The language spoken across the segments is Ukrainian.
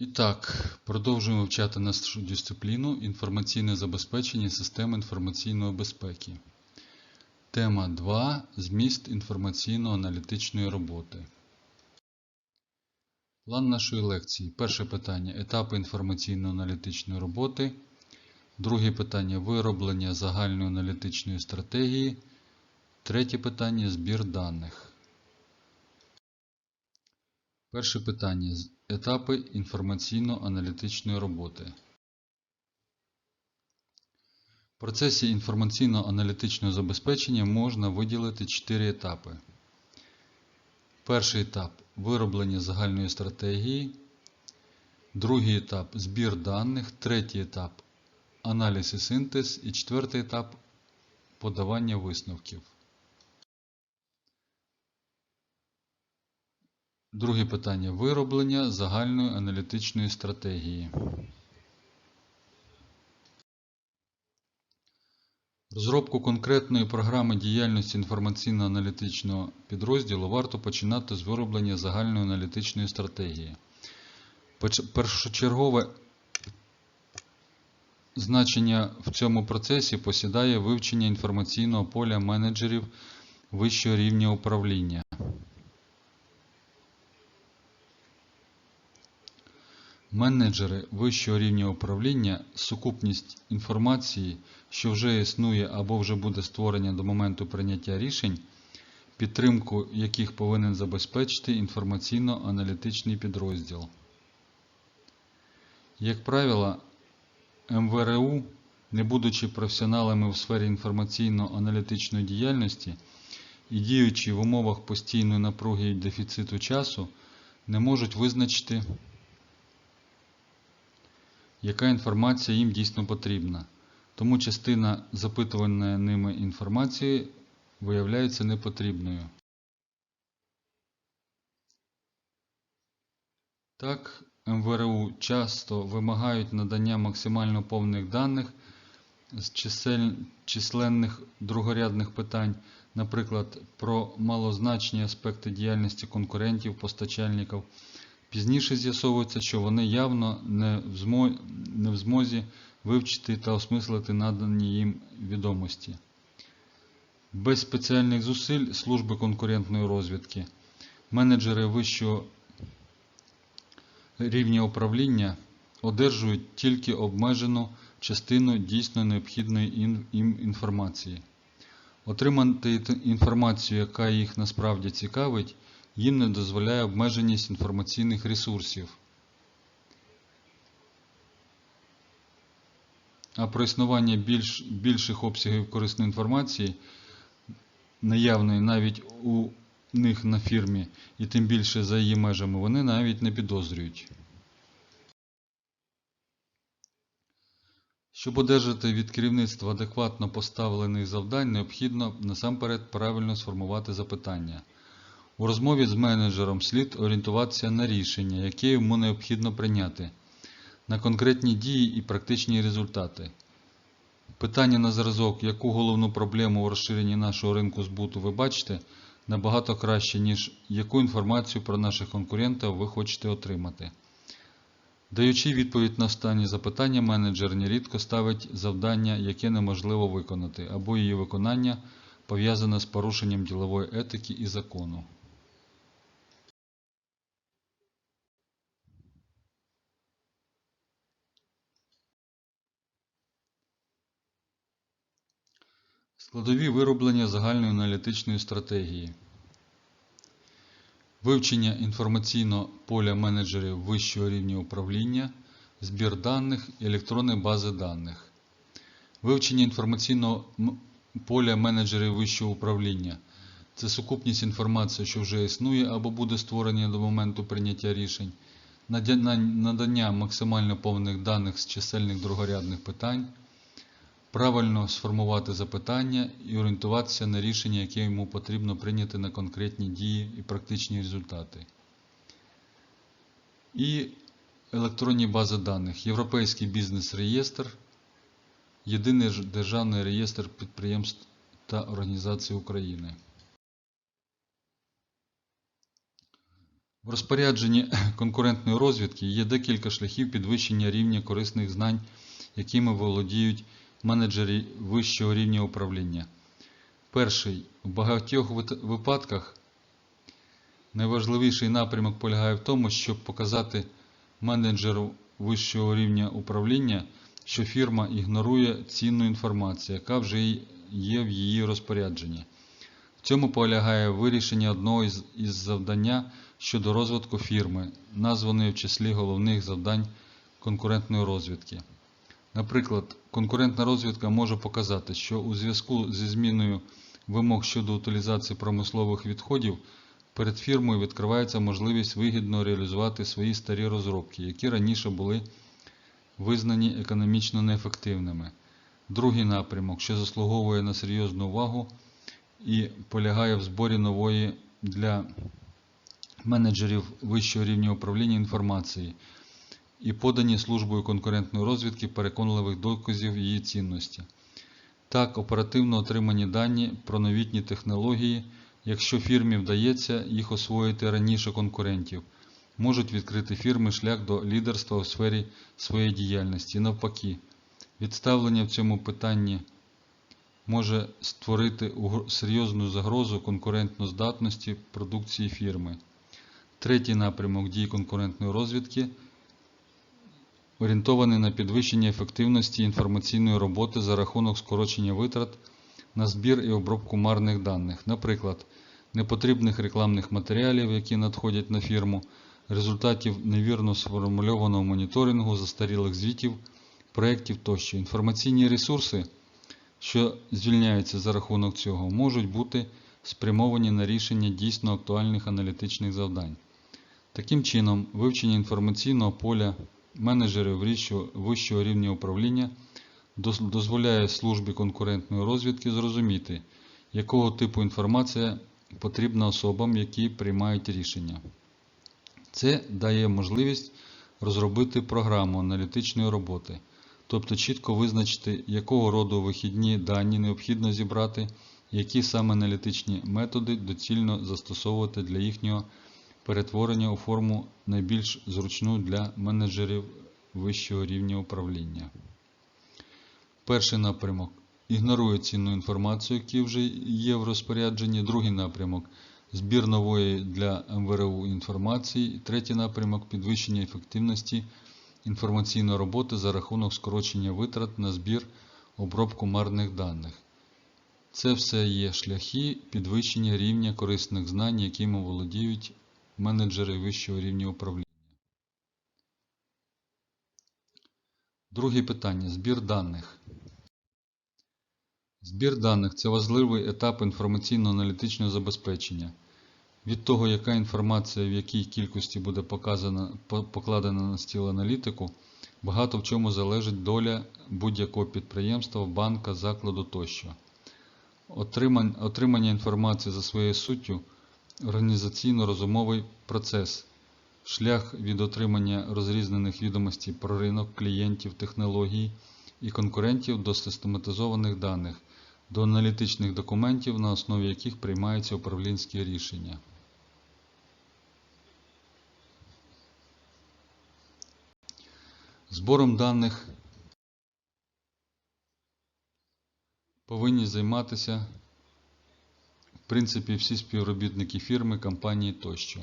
І так, продовжуємо вивчати нашу дисципліну інформаційне забезпечення систем інформаційної безпеки. Тема 2. Зміст інформаційно-аналітичної роботи. План нашої лекції. Перше питання етапи інформаційно-аналітичної роботи. Друге питання вироблення загальної аналітичної стратегії. Третє питання збір даних. Перше питання. Етапи інформаційно-аналітичної роботи. В процесі інформаційно-аналітичного забезпечення можна виділити 4 етапи. Перший етап вироблення загальної стратегії. Другий етап збір даних. Третій етап аналіз і синтез. І четвертий етап подавання висновків. Друге питання вироблення загальної аналітичної стратегії. Розробку конкретної програми діяльності інформаційно-аналітичного підрозділу варто починати з вироблення загальної аналітичної стратегії. Першочергове значення в цьому процесі посідає вивчення інформаційного поля менеджерів вищого рівня управління. Менеджери вищого рівня управління сукупність інформації, що вже існує або вже буде створення до моменту прийняття рішень, підтримку яких повинен забезпечити інформаційно-аналітичний підрозділ. Як правило, МВРУ, не будучи професіоналами в сфері інформаційно-аналітичної діяльності і діючи в умовах постійної напруги і дефіциту часу, не можуть визначити яка інформація їм дійсно потрібна. Тому частина запитуваної ними інформації виявляється непотрібною. Так, МВРУ часто вимагають надання максимально повних даних з численних другорядних питань, наприклад, про малозначні аспекти діяльності конкурентів, постачальників, Пізніше з'ясовується, що вони явно не в, змозі вивчити та осмислити надані їм відомості. Без спеціальних зусиль служби конкурентної розвідки менеджери вищого рівня управління одержують тільки обмежену частину дійсно необхідної їм інформації. Отримати інформацію, яка їх насправді цікавить, їм не дозволяє обмеженість інформаційних ресурсів. А про існування більш, більших обсягів корисної інформації, наявної навіть у них на фірмі, і тим більше за її межами, вони навіть не підозрюють. Щоб одержати від керівництва адекватно поставлених завдань, необхідно насамперед правильно сформувати запитання. У розмові з менеджером слід орієнтуватися на рішення, яке йому необхідно прийняти, на конкретні дії і практичні результати. Питання на зразок, яку головну проблему у розширенні нашого ринку збуту ви бачите, набагато краще, ніж яку інформацію про наших конкурентів ви хочете отримати. Даючи відповідь на останні запитання, менеджер нерідко ставить завдання, яке неможливо виконати, або її виконання пов'язане з порушенням ділової етики і закону. Складові вироблення загальної аналітичної стратегії. Вивчення інформаційного поля менеджерів вищого рівня управління, збір даних і електронні бази даних. Вивчення інформаційного поля менеджерів вищого управління це сукупність інформації, що вже існує або буде створення до моменту прийняття рішень, надання максимально повних даних з чисельних другорядних питань, правильно сформувати запитання і орієнтуватися на рішення, яке йому потрібно прийняти на конкретні дії і практичні результати. І електронні бази даних. Європейський бізнес-реєстр, єдиний державний реєстр підприємств та організацій України. В розпорядженні конкурентної розвідки є декілька шляхів підвищення рівня корисних знань, якими володіють менеджери вищого рівня управління. Перший. В багатьох випадках найважливіший напрямок полягає в тому, щоб показати менеджеру вищого рівня управління, що фірма ігнорує цінну інформацію, яка вже є в її розпорядженні. В цьому полягає вирішення одного із завдання щодо розвитку фірми, названої в числі головних завдань конкурентної розвідки. Наприклад, конкурентна розвідка може показати, що у зв'язку зі зміною вимог щодо утилізації промислових відходів перед фірмою відкривається можливість вигідно реалізувати свої старі розробки, які раніше були визнані економічно неефективними. Другий напрямок, що заслуговує на серйозну увагу і полягає в зборі нової для менеджерів вищого рівня управління інформації і подані службою конкурентної розвідки переконливих доказів її цінності. Так, оперативно отримані дані про новітні технології, якщо фірмі вдається їх освоїти раніше конкурентів, можуть відкрити фірми шлях до лідерства у сфері своєї діяльності. Навпаки, відставлення в цьому питанні може створити серйозну загрозу конкурентноздатності продукції фірми. Третій напрямок дій конкурентної розвідки орієнтований на підвищення ефективності інформаційної роботи за рахунок скорочення витрат на збір і обробку марних даних, наприклад, непотрібних рекламних матеріалів, які надходять на фірму, результатів невірно сформульованого моніторингу, застарілих звітів, проєктів тощо. Інформаційні ресурси, що звільняються за рахунок цього, можуть бути спрямовані на рішення дійсно актуальних аналітичних завдань. Таким чином, вивчення інформаційного поля менеджерів вищого- вищого рівня управління дозволяє службі конкурентної розвідки зрозуміти, якого типу інформація потрібна особам, які приймають рішення. Це дає можливість розробити програму аналітичної роботи, тобто чітко визначити, якого роду вихідні дані необхідно зібрати, які саме аналітичні методи доцільно застосовувати для їхнього перетворення у форму найбільш зручну для менеджерів вищого рівня управління. Перший напрямок ігнорує цінну інформацію, яка вже є в розпорядженні. Другий напрямок збір нової для МВРУ інформації. Третій напрямок підвищення ефективності інформаційної роботи за рахунок скорочення витрат на збір обробку марних даних. Це все є шляхи підвищення рівня корисних знань, якими володіють менеджери вищого рівня управління. Друге питання. Збір даних. Збір даних це важливий етап інформаційно-аналітичного забезпечення. Від того, яка інформація в якій кількості буде показана, покладена на стіл аналітику, багато в чому залежить доля будь-якого підприємства, банка, закладу тощо. Отримання інформації за своєю суттю організаційно-розумовий процес, шлях від отримання розрізнених відомостей про ринок, клієнтів, технологій і конкурентів до систематизованих даних, до аналітичних документів, на основі яких приймаються управлінські рішення. Збором даних повинні займатися принципі всі співробітники фірми, компанії тощо.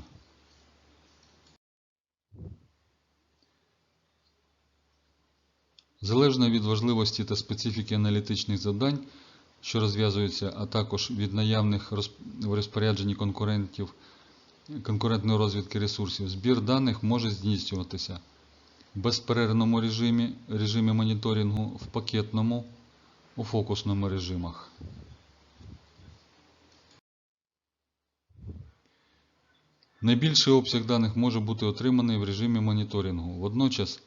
Залежно від важливості та специфіки аналітичних завдань, що розв'язуються, а також від наявних в розпорядженні конкурентів конкурентної розвідки ресурсів, збір даних може здійснюватися в безперервному режимі, режимі моніторингу, в пакетному, у фокусному режимах. Найбільший обсяг даних може бути отриманий в режимі моніторингу. Водночас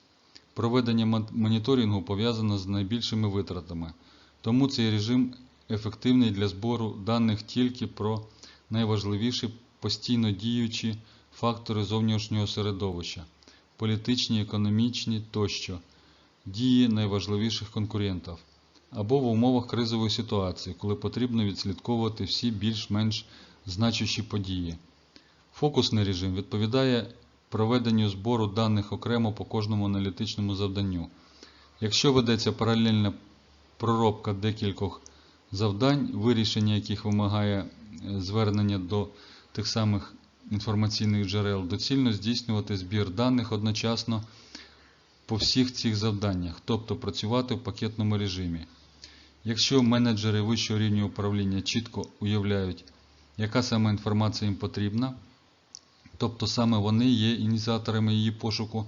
проведення моніторингу пов'язано з найбільшими витратами, тому цей режим ефективний для збору даних тільки про найважливіші постійно діючі фактори зовнішнього середовища, політичні, економічні тощо, дії найважливіших конкурентів, або в умовах кризової ситуації, коли потрібно відслідковувати всі більш-менш значущі події. Фокусний режим відповідає проведенню збору даних окремо по кожному аналітичному завданню. Якщо ведеться паралельна проробка декількох завдань, вирішення яких вимагає е, звернення до тих самих інформаційних джерел, доцільно здійснювати збір даних одночасно по всіх цих завданнях, тобто працювати в пакетному режимі. Якщо менеджери вищого рівня управління чітко уявляють, яка саме інформація їм потрібна, тобто саме вони є ініціаторами її пошуку,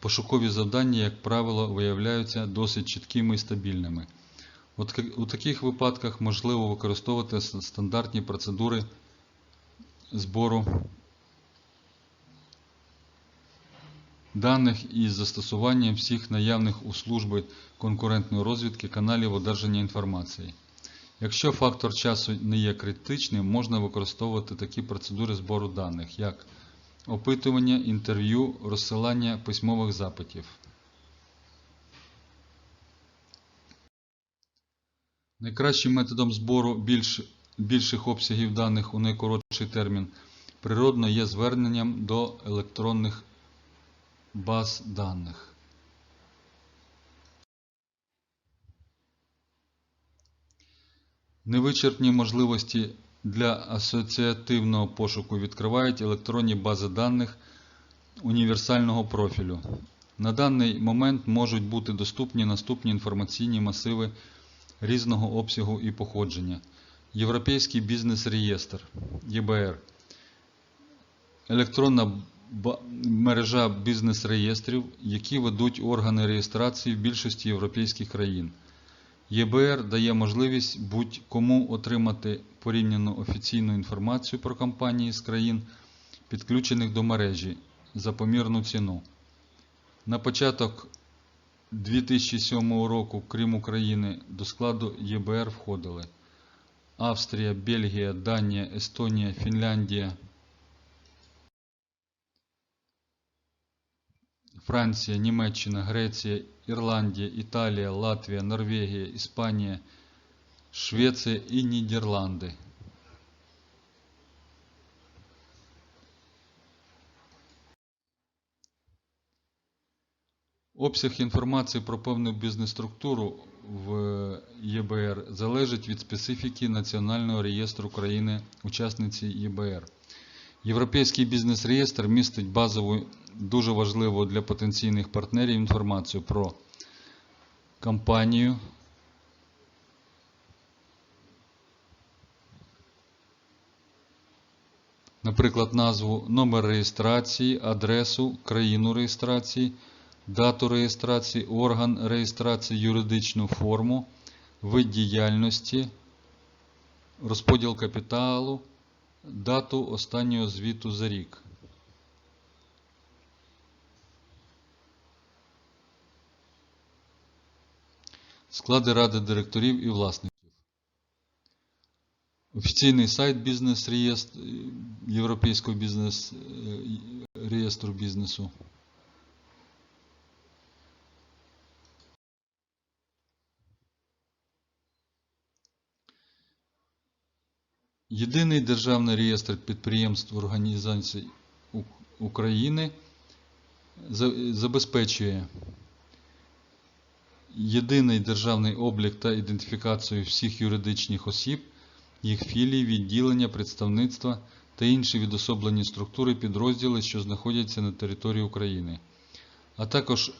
пошукові завдання, як правило, виявляються досить чіткими і стабільними. От у таких випадках можливо використовувати стандартні процедури збору даних із застосуванням всіх наявних у служби конкурентної розвідки каналів одержання інформації. Якщо фактор часу не є критичним, можна використовувати такі процедури збору даних, як опитування, інтерв'ю, розсилання письмових запитів. Найкращим методом збору більш, більших обсягів даних у найкоротший термін природно є зверненням до електронних баз даних. Невичерпні можливості для асоціативного пошуку відкривають електронні бази даних універсального профілю. На даний момент можуть бути доступні наступні інформаційні масиви різного обсягу і походження. Європейський бізнес-реєстр ЄБР. Електронна мережа бізнес-реєстрів, які ведуть органи реєстрації в більшості європейських країн. ЄБР дає можливість будь-кому отримати порівняно офіційну інформацію про компанії з країн, підключених до мережі за помірну ціну. На початок 2007 року, крім України, до складу ЄБР входили Австрія, Бельгія, Данія, Естонія, Фінляндія, Франція, Німеччина, Греція, Ірландія, Італія, Латвія, Норвегія, Іспанія, Швеція і Нідерланди. Обсяг інформації про певну бізнес-структуру в ЄБР залежить від специфіки Національного реєстру країни учасниці ЄБР. Європейський бізнес-реєстр містить базову, дуже важливу для потенційних партнерів інформацію про компанію, наприклад, назву, номер реєстрації, адресу, країну реєстрації, дату реєстрації, орган реєстрації, юридичну форму, вид діяльності, розподіл капіталу, дату останнього звіту за рік. Склади ради директорів і власників. Офіційний сайт бізнес Європейського бізнес е, реєстру бізнесу. Єдиний державний реєстр підприємств організацій України забезпечує єдиний державний облік та ідентифікацію всіх юридичних осіб, їх філій, відділення, представництва та інші відособлені структури підрозділи, що знаходяться на території України, а також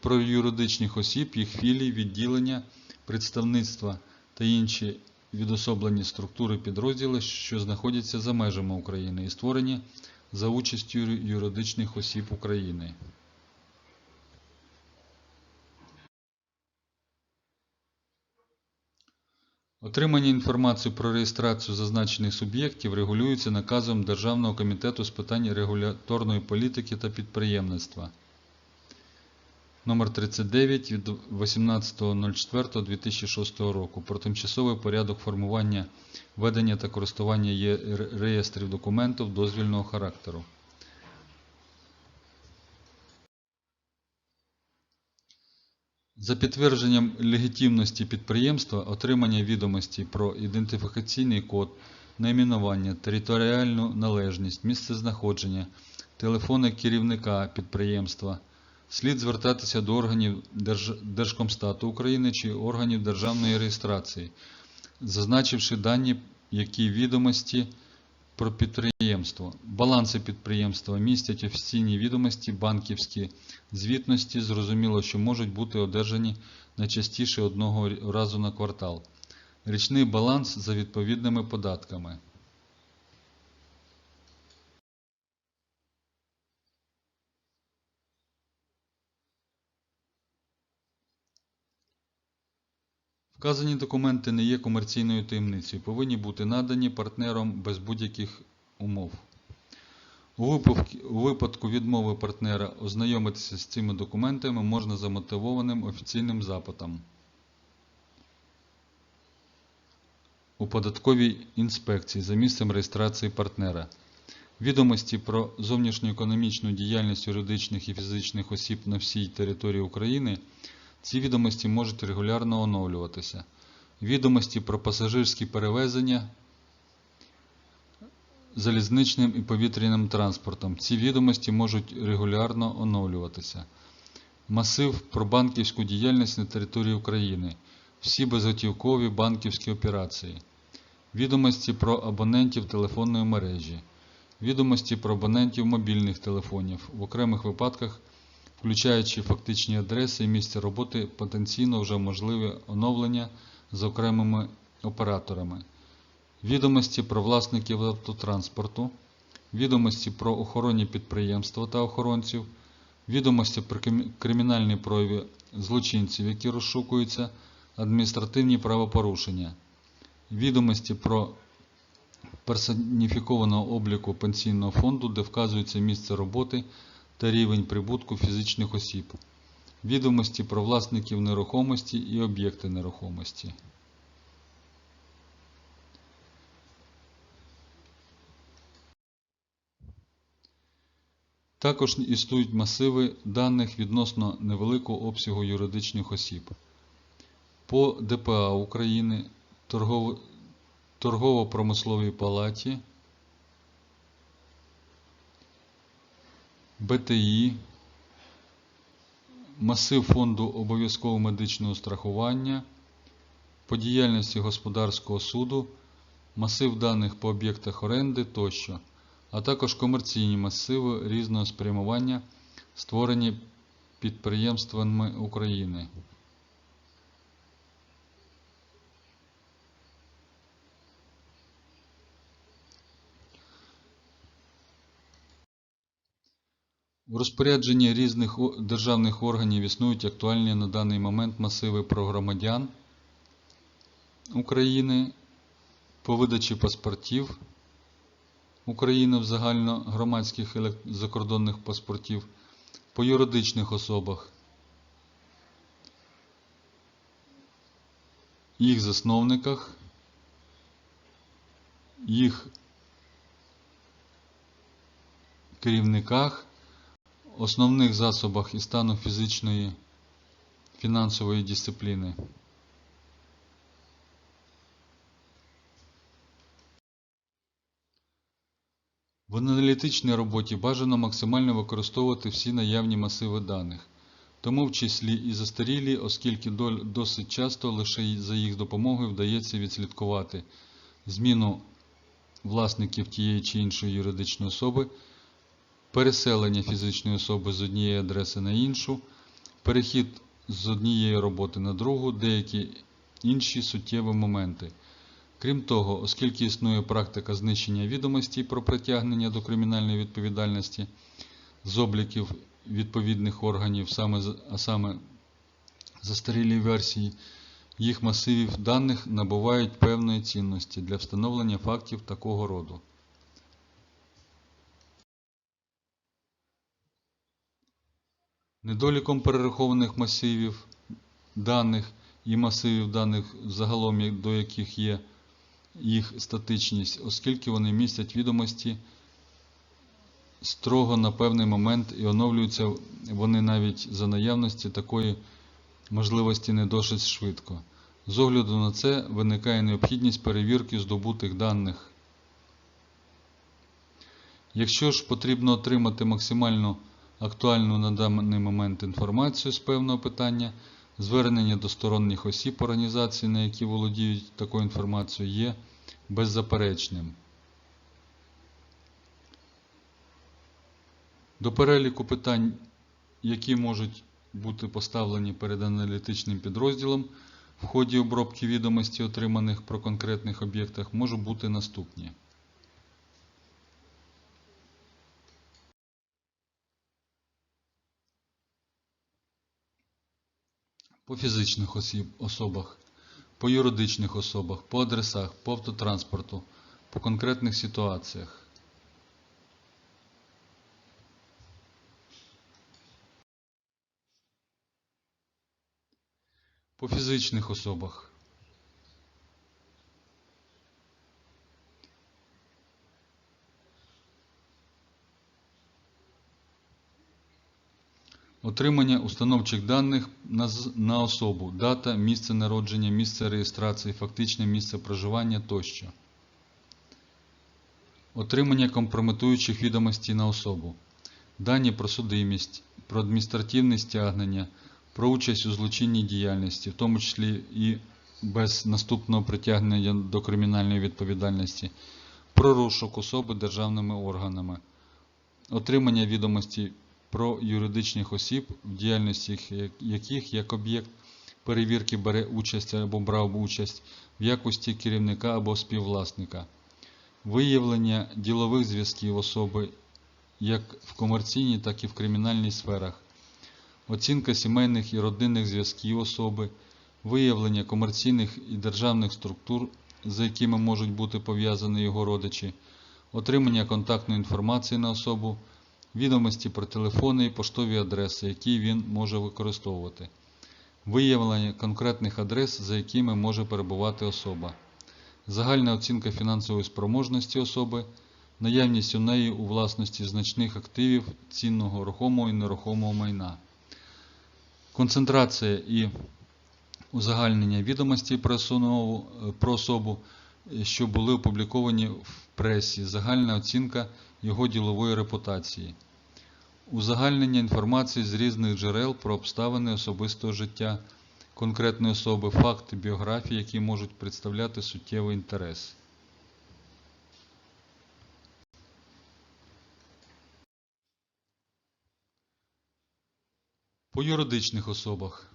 про юридичних осіб, їх філій, відділення, представництва та інші відособлені структури підрозділи, що знаходяться за межами України і створені за участю юридичних осіб України. Отримання інформації про реєстрацію зазначених суб'єктів регулюється наказом Державного комітету з питань регуляторної політики та підприємництва номер 39 від 18.04.2006 року про тимчасовий порядок формування, ведення та користування реєстрів документів дозвільного характеру. За підтвердженням легітимності підприємства, отримання відомості про ідентифікаційний код, найменування, територіальну належність, місце знаходження, телефони керівника підприємства. Слід звертатися до органів Держ- Держкомстату України чи органів державної реєстрації, зазначивши дані, які відомості про підприємство. Баланси підприємства містять офіційні відомості, банківські звітності, зрозуміло, що можуть бути одержані найчастіше одного разу на квартал. Річний баланс за відповідними податками. Вказані документи не є комерційною таємницею, повинні бути надані партнером без будь-яких умов. У випадку, відмови партнера ознайомитися з цими документами можна за мотивованим офіційним запитом. У податковій інспекції за місцем реєстрації партнера. Відомості про зовнішньоекономічну діяльність юридичних і фізичних осіб на всій території України. Ці відомості можуть регулярно оновлюватися. Відомості про пасажирські перевезення залізничним і повітряним транспортом. Ці відомості можуть регулярно оновлюватися. Масив про банківську діяльність на території України. Всі безготівкові банківські операції. Відомості про абонентів телефонної мережі. Відомості про абонентів мобільних телефонів. В окремих випадках включаючи фактичні адреси і місця роботи, потенційно вже можливе оновлення з окремими операторами, відомості про власників автотранспорту, відомості про охоронні підприємства та охоронців, відомості про кримінальні прояви злочинців, які розшукуються, адміністративні правопорушення, відомості про персоніфікованого обліку пенсійного фонду, де вказується місце роботи та рівень прибутку фізичних осіб, відомості про власників нерухомості і об'єкти нерухомості. Також існують масиви даних відносно невеликого обсягу юридичних осіб. По ДПА України, торгово- торгово-промисловій палаті, БТІ, масив фонду обов'язкового медичного страхування, по діяльності господарського суду, масив даних по об'єктах оренди тощо, а також комерційні масиви різного спрямування, створені підприємствами України. У розпорядженні різних державних органів існують актуальні на даний момент масиви про громадян України по видачі паспортів України в загальногромадських закордонних паспортів, по юридичних особах, їх засновниках, їх керівниках основних засобах і стану фізичної фінансової дисципліни. В аналітичній роботі бажано максимально використовувати всі наявні масиви даних, тому в числі і застарілі, оскільки досить часто лише за їх допомогою вдається відслідкувати зміну власників тієї чи іншої юридичної особи, переселення фізичної особи з однієї адреси на іншу, перехід з однієї роботи на другу, деякі інші суттєві моменти. Крім того, оскільки існує практика знищення відомостей про притягнення до кримінальної відповідальності з обліків відповідних органів, саме, а саме застарілі версії, їх масивів даних набувають певної цінності для встановлення фактів такого роду. Недоліком перерахованих масивів даних і масивів даних, загалом до яких є їх статичність, оскільки вони містять відомості строго на певний момент і оновлюються вони навіть за наявності такої можливості не досить швидко. З огляду на це виникає необхідність перевірки здобутих даних Якщо ж потрібно отримати максимально актуальну на даний момент інформацію з певного питання, звернення до сторонніх осіб організації, на які володіють такою інформацією, є беззаперечним. До переліку питань, які можуть бути поставлені перед аналітичним підрозділом в ході обробки відомостей, отриманих про конкретних об'єктах, можуть бути наступні. По фізичних осіб, особах, по юридичних особах, по адресах, по автотранспорту, по конкретних ситуаціях. По фізичних особах. Отримання установчих даних на, особу, дата, місце народження, місце реєстрації, фактичне місце проживання тощо. Отримання компрометуючих відомостей на особу. Дані про судимість, про адміністративне стягнення, про участь у злочинній діяльності, в тому числі і без наступного притягнення до кримінальної відповідальності, про розшук особи державними органами, отримання відомостей про юридичних осіб, в діяльності яких як об'єкт перевірки бере участь або брав участь в якості керівника або співвласника, виявлення ділових зв'язків особи як в комерційній, так і в кримінальній сферах, оцінка сімейних і родинних зв'язків особи, виявлення комерційних і державних структур, за якими можуть бути пов'язані його родичі, отримання контактної інформації на особу, відомості про телефони і поштові адреси, які він може використовувати, виявлення конкретних адрес, за якими може перебувати особа, загальна оцінка фінансової спроможності особи, наявність у неї у власності значних активів цінного рухомого і нерухомого майна, концентрація і узагальнення відомостей про особу, що були опубліковані в пресі, загальна оцінка його ділової репутації, узагальнення інформації з різних джерел про обставини особистого життя конкретної особи, факти біографії, які можуть представляти суттєвий інтерес. По юридичних особах.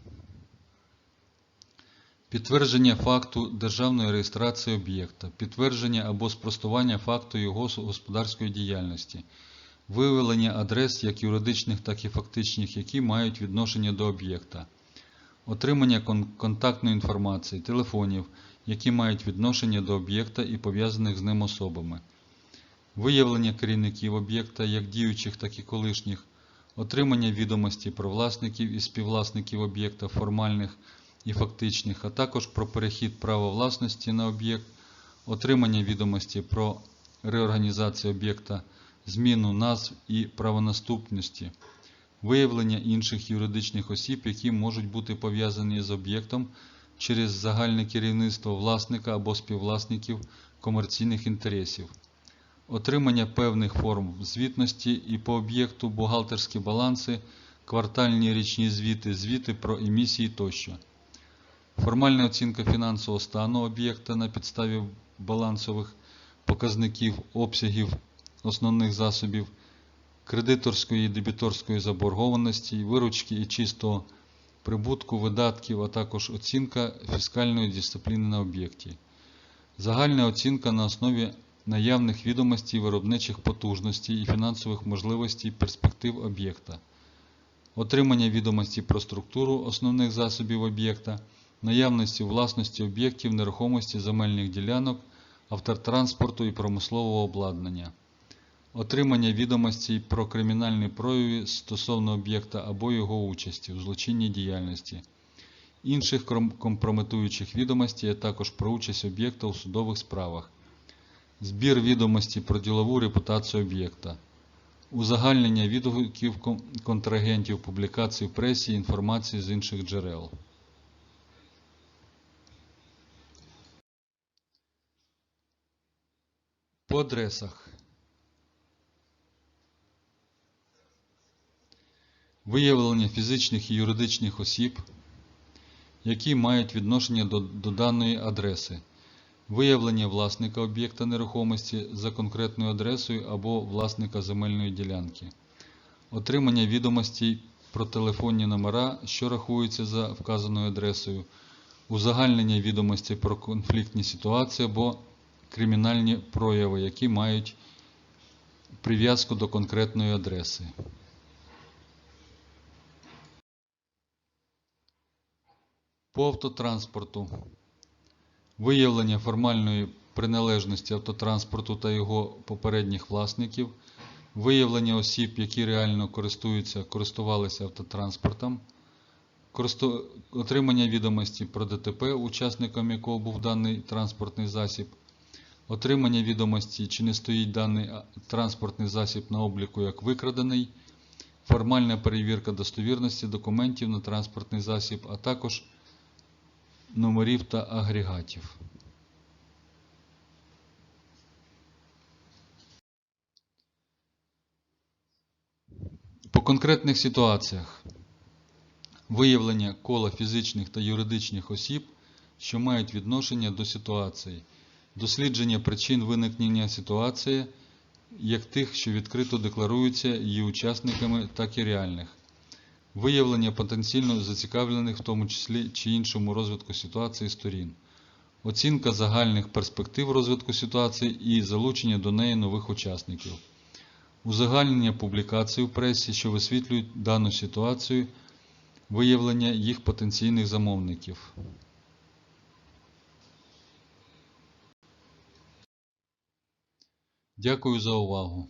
Підтвердження факту державної реєстрації об'єкта, підтвердження або спростування факту його господарської діяльності, виявлення адрес як юридичних, так і фактичних, які мають відношення до об'єкта, отримання кон- контактної інформації, телефонів, які мають відношення до об'єкта і пов'язаних з ним особами, виявлення керівників об'єкта як діючих, так і колишніх, отримання відомості про власників і співвласників об'єкта формальних і фактичних, а також про перехід права власності на об'єкт, отримання відомості про реорганізацію об'єкта, зміну назв і правонаступності, виявлення інших юридичних осіб, які можуть бути пов'язані з об'єктом через загальне керівництво власника або співвласників комерційних інтересів, отримання певних форм звітності і по об'єкту бухгалтерські баланси, квартальні річні звіти, звіти про емісії тощо. Формальна оцінка фінансового стану об'єкта на підставі балансових показників, обсягів основних засобів, кредиторської і дебіторської заборгованості, виручки і чистого прибутку, видатків, а також оцінка фіскальної дисципліни на об'єкті. Загальна оцінка на основі наявних відомостей виробничих потужностей і фінансових можливостей перспектив об'єкта. Отримання відомостей про структуру основних засобів об'єкта, наявності власності об'єктів нерухомості земельних ділянок, автотранспорту і промислового обладнання. Отримання відомостей про кримінальні прояви стосовно об'єкта або його участі у злочинній діяльності, інших компрометуючих відомостей, а також про участь об'єкта у судових справах, збір відомостей про ділову репутацію об'єкта, узагальнення відгуків контрагентів, публікацій в пресі, інформації з інших джерел. по адресах. Виявлення фізичних і юридичних осіб, які мають відношення до, до даної адреси. Виявлення власника об'єкта нерухомості за конкретною адресою або власника земельної ділянки. Отримання відомостей про телефонні номера, що рахуються за вказаною адресою, узагальнення відомостей про конфліктні ситуації або кримінальні прояви, які мають прив'язку до конкретної адреси. По автотранспорту. Виявлення формальної приналежності автотранспорту та його попередніх власників, виявлення осіб, які реально користуються, користувалися автотранспортом, отримання відомості про ДТП, учасником якого був даний транспортний засіб, отримання відомості, чи не стоїть даний транспортний засіб на обліку як викрадений, формальна перевірка достовірності документів на транспортний засіб, а також номерів та агрегатів. По конкретних ситуаціях. Виявлення кола фізичних та юридичних осіб, що мають відношення до ситуації, дослідження причин виникнення ситуації, як тих, що відкрито декларуються її учасниками, так і реальних, виявлення потенційно зацікавлених в тому числі чи іншому розвитку ситуації сторін, оцінка загальних перспектив розвитку ситуації і залучення до неї нових учасників, узагальнення публікацій у пресі, що висвітлюють дану ситуацію, виявлення їх потенційних замовників. Дякую за увагу.